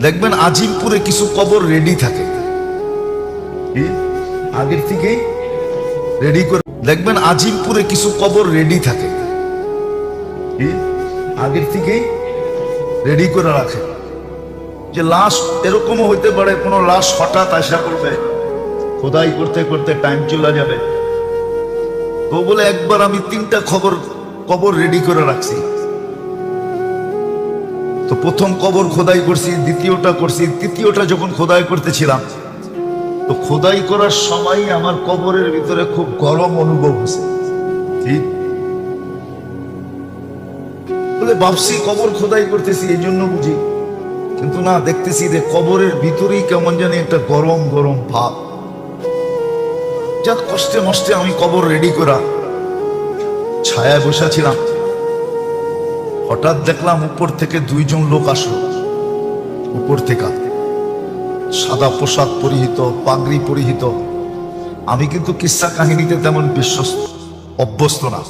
দেখবেন আজিমপুরে কিছু কবর রেডি থাকে। আগের থেকেই রেডি করে দেখবেন আজিমপুরে কিছু কবর রেডি থাকে। আগের থেকেই রেডি করে রাখে। যে লাশ এরকমও হইতে পারে, কোনো লাশ হঠাৎ আশা করবে। খোদাই করতে করতে টাইম চলে যাবে। তো বলে একবার আমি তিনটা খবর কবর রেডি করে রাখছি। তো প্রথম কবর খোদাই করছি, দ্বিতীয়টা করছি, তৃতীয়টা যখন খোদাই করতেছিলাম, তো খোদাই করার সময় আমার কবরের ভিতরে খুব গরম অনুভব হয়েছে। ঠিক বলে, ভাবছি কবর খোদাই করতেছি, এই জন্য বুঝি। কিন্তু না, দেখতেছি যে কবরের ভিতরেই কেমন জানি একটা গরম গরম ভাব। যাক, কষ্টে মষ্টে আমি কবর রেডি করা ছায়ায় বসেছিলাম হঠাৎ দেখলাম উপর থেকে দুইজন লোক আসলো। উপর থেকে সাদা পোশাক পরিহিত, পাগড়ি পরিহিত। আমি কিন্তু কিস্সা কাহিনীতে তেমন বিশ্বস্ত, অভ্যস্ত না।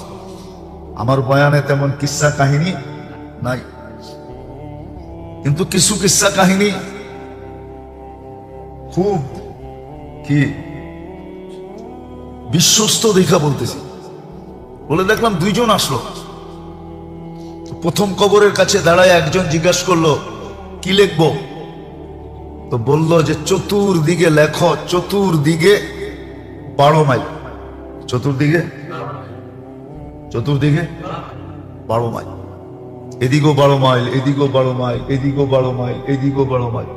আমার বয়ানে তেমন কিস্সা কাহিনী নাই। কিন্তু কিছু কিস্সা কাহিনী খুব কি বিশ্বস্ত দেখা বলতেছি। বলে দেখলাম দুইজন আসলো। প্রথম কবরের কাছে দাঁড়ায় একজন জিজ্ঞাসা করল, কি লিখব? তো বলল যে, চতুর্দিকে লেখ, চতুর্দিকে বারো মাইল। চতুর্দিকে? চতুর্দিকে বারো মাইল। এদিকেও বারো মাইল, এদিকেও বারো মাইল, এদিকেও বারো মাইল, এদিকেও বারো মাইল।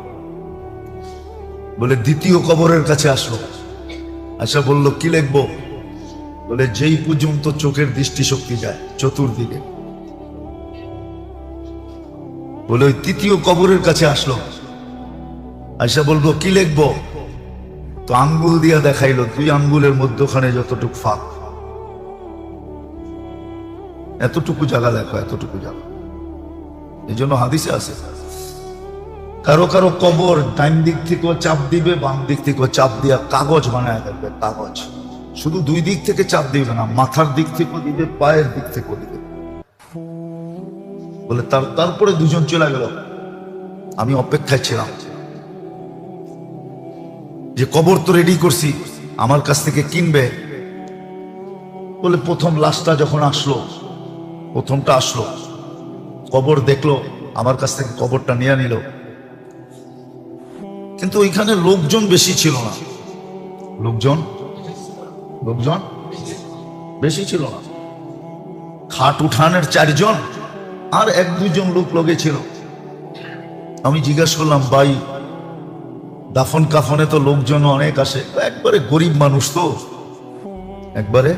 বলে, দ্বিতীয় কবরের কাছে আসলো। আচ্ছা বলল, কি লিখব? বলে, যেই পর্যন্ত চোখের দৃষ্টিশক্তি যায়, চতুর্দিকে। বলে ওই তৃতীয় কবরের কাছে আসলো। আচ্ছা বলব কি লিখব? তো আঙ্গুল দিয়া দেখাইলো, দুই আঙ্গুলের মধ্যখানে যতটুকু ফাঁক। এতটুকু জায়গা লেখো এতটুকু জায়গা। এই জন্য হাদিসে আছে, কারও কারও কবর ডাইন দিক থেকেও চাপ দিবে, বাম দিক থেকেও চাপ দিয়া কাগজ বানায় দেবে কাগজ। শুধু দুই দিক থেকে চাপ দিবে না, মাথার দিক থেকেও দিবে, পায়ের দিক থেকেও দিবে। বলে, তার, তারপরে দুজন চলে গেল। আমি অপেক্ষায় ছিলাম। যে কবর তো রেডি করছি, আমার কাছ থেকে কিনবে। বলে, প্রথম লাশটা যখন আসলো, প্রথমটা আসলো, কবর দেখল, আমার কাছ থেকে কবরটা নিয়ে নিল। কিন্তু ওইখানে লোকজন বেশি ছিল না। লোকজন? লোকজন? বেশি ছিল না। খাট উঠানের চারজন আর এক দুজন লোক লগে ছিল। আমি জিজ্ঞাসা করলাম, ভাই, দাফন কাফনে তো লোকজন অনেক আসে একবারে গরিব মানুষ তো? একবারে?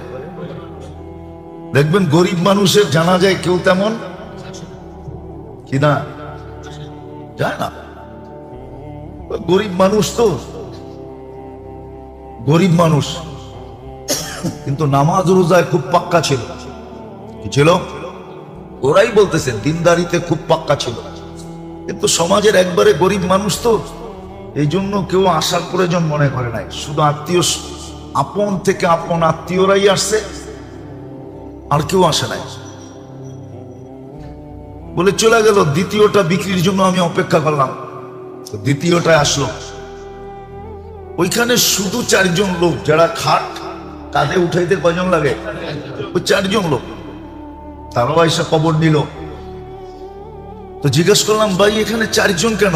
দেখবেন, গরিব মানুষের জানা যায় কেউ তেমন? কি না? যায় না। গরিব মানুষ তো? গরিব মানুষ। কিন্তু নামাজ রোজায় খুব পাক্কা ছিল। কি ছিল? ওরাই বলতেছে, দিনদারিতে খুব পাক্কা ছিল। কিন্তু সমাজের একবারে গরিব মানুষ তো, এই জন্য কেউ আসার প্রয়োজন মনে করে নাই। শুধু আত্মীয়, আপন থেকে আপন আত্মীয়রাই আসছে, আর কেউ আসে নাই। বলে চলে গেল, দ্বিতীয়টা বিক্রির জন্য আমি অপেক্ষা করলাম। দ্বিতীয়টা আসলো। ওইখানে শুধু চারজন লোক, যারা খাট কাঁধে উঠাইতে কয়জন লাগে? ওই চারজন লোক। তারাও এসে কবর নিল। তো জিজ্ঞেস করলাম, ভাই, এখানে চারজন কেন?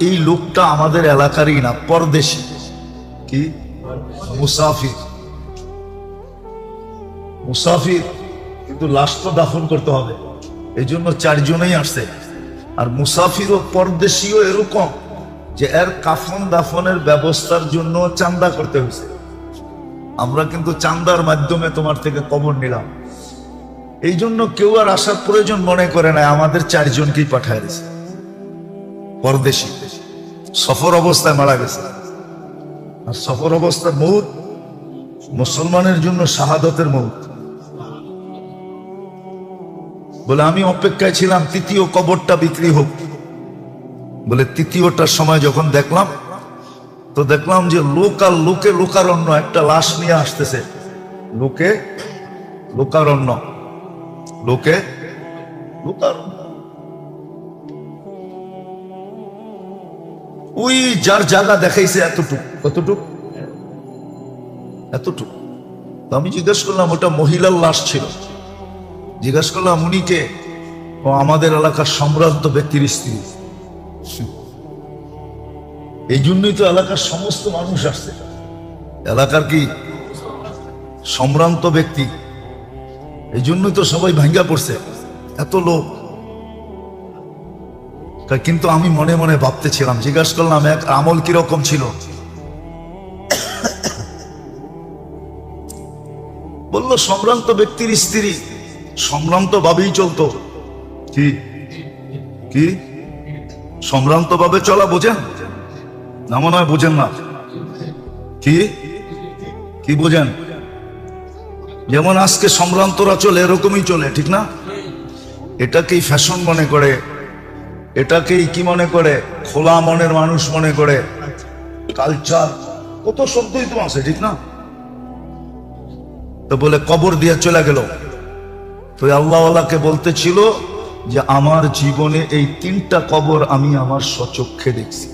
এই লোকটা আমাদের এলাকারই না, পরদেশি। কি? মুসাফির। মুসাফির, কিন্তু লাশ তো দাফন করতে হবে। এই জন্য চারজনেই আসছে। আর মুসাফির ও পরদেশীয় এরকম যে এর কাফন দাফনের ব্যবস্থার জন্য চান্দা করতে হয়েছে। আমরা কিন্তু চান্দার মাধ্যমে তোমার থেকে কবর নিলাম। এই জন্য কেউ আর আসার প্রয়োজন মনে করে না, আমাদের চারজনকেই পাঠায় দিয়েছে পরদেশি। সফর অবস্থায় মারা গেছে। আর সফর অবস্থার মৌত মুসলমানের জন্য শাহাদতের মৌত। বলে, আমি অপেক্ষায় ছিলাম, তৃতীয় কবরটা বিক্রি হোক। বলে, তৃতীয়টার সময় যখন দেখলাম, তো দেখলাম যে লোক আর লোকে লোকারণ্য একটা লাশ নিয়ে আসতেছে। লোকে লোকারণ্য। লোকে? লোকারণ্য ওই যার জায়গা দেখাইছে এতটুকু। কতটুক? এতটুক। আমি জিজ্ঞেস করলাম, ওটা মহিলার লাশ ছিল। জিজ্ঞেস করলাম, উনি কে? ও, আমাদের এলাকার সম্ভ্রান্ত ব্যক্তির স্ত্রী। এই জন্যই তো এলাকার সমস্ত মানুষ আসছে। এলাকার কি? সম্ভ্রান্ত ব্যক্তি। এই জন্যই তো সবাই ভাঙ্গা পড়ছে। এত লোক। কিন্তু আমি মনে মনে ভাবতেছিলাম, জিজ্ঞাসা করলাম, এক আমল কীরকম ছিল? বলল, সম্ভ্রান্ত ব্যক্তির স্ত্রী। সম্ভ্রান্ত ভাবেই চলতো। কি? কি? সম্ভ্রান্ত ভাবে চলা বোঝেন? না মনে হয় বোঝেন না। কি? কি বোঝেন? যেমন আজকে সম্ভ্রান্তরা চলে, এরকমই চলে, ঠিক না? এটাকেই ফ্যাশন মনে করে, এটাকেই কি মনে করে? খোলা মনের মানুষ মনে করে। কালচার, কত শব্দই তো আছে, ঠিক না? তো বলে, কবর দিয়ে চলে গেল। তো আল্লাহকে বলতেছিল যে, আমার জীবনে এই তিনটা কবর আমি আমার সচক্ষে দেখছি।